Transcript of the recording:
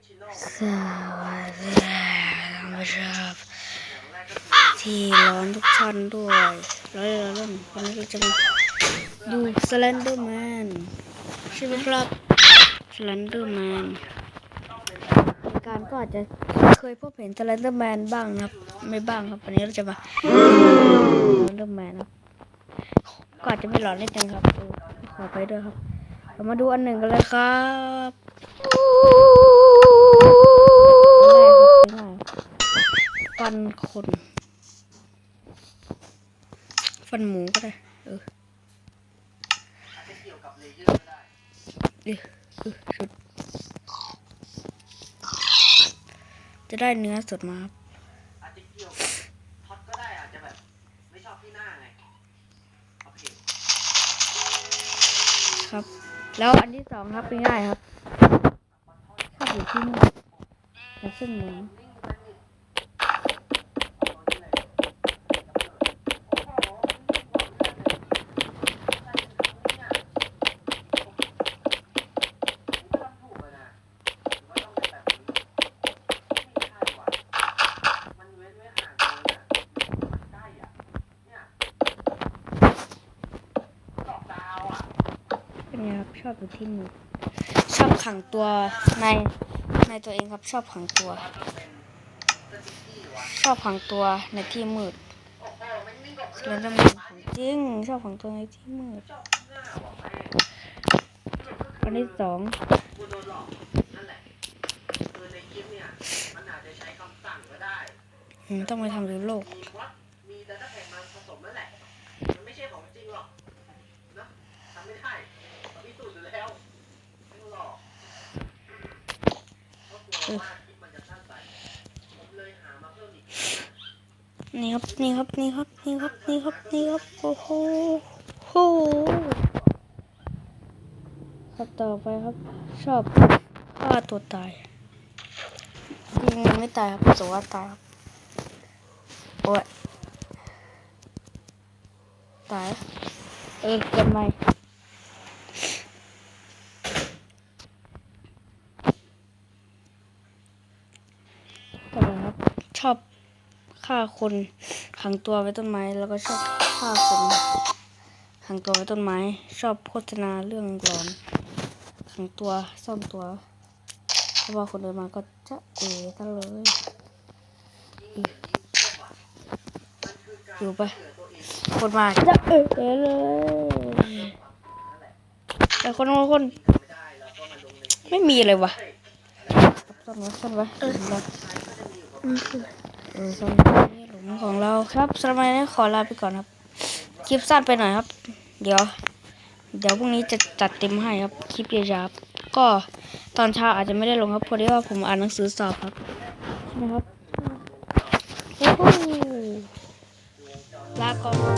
สวัสดีท่านผู้ชมที่ร้อนทุกท่านด้วยร้อนร้อนร้อนวันนี้เราจะมาดูสแลนเดอร์แมนใช่ไหมครับสแลนเดอร์แมนในการก็อาจจะเคยพบเห็นสแลนเดอร์แมนบ้างนะครับ ไม่บ้างครับวันนี้เราจะมาสแลนเดอร์แมนครับก็อาจจะไม่หลอนนิดนึงครับเออขอไปด้วยครับ เรามาดูอันหนึ่งกันเลยครับ นคน ฟันหมูก็ได้ เออเออเออสุดจะได้เนื้อสดมาครับแบบไม่ชอบที่หน้าไงโอเครับ แล้วอันที่สองครับง่ายครับชอบอยู่ที่นี่แต่เส้นหมูถูกเลยนะหรือว่าต้องเป็นแบบนี้ไม่ใช่ว่ะมันเว้นไว้ห่างเลยอะมันใกล้อะเนี่ยดอกดาวอะ เป็ นไงครับชอบอยู่ที่นี่ชอบขังตัวในในตัวเองครับชอบขังตัว ชอบขังตัวในที่มืดโอ้โหมันนิ่งกว่าแล้วจะมีของจริงชอบขังตัวในที่มืดวันที่สองต้องไปทำดูโลก นี่ครับนี่ครับนี่ครับนี่ครับนี่ครับนี่ครับโอ้โหโหครับต่อไปครับ ชอบฆ่าตัวตายจริงไม่ตายครับแต่ว่าตายครับโอ้ยตายเออเกินไปต่อไปครับ ชอบฆ่าคนขังตัวไว้ต้นไม้ แล้วก็ชอบฆ่าคนขังตัวไว้ต้นไม้ ชอบโฆษณาเรื่องหลอนขังตัวซ่อนตัวเพราะว่าคนเดินมาก็จะเอ๋กันเลยอยู่ไปคนมาจะเอ๋เลยแต่คนบางคนไม่มีเลยวะซ่อนไว้ซ่อนไว้ อือตรงนี้หลุมของเราครับสมัยนี้ขอลาไปก่อนครับ คลิปสั้นไปหน่อยครับ เดี๋ยว เดี๋ยวพรุ่งนี้จะจัดเต็มให้ครับ คลิปยาวๆก็ตอนเช้าอาจจะไม่ได้ลงครับเพราะว่าผมอ่านหนังสือสอบครับนะครับ โอ้โหลาก่อน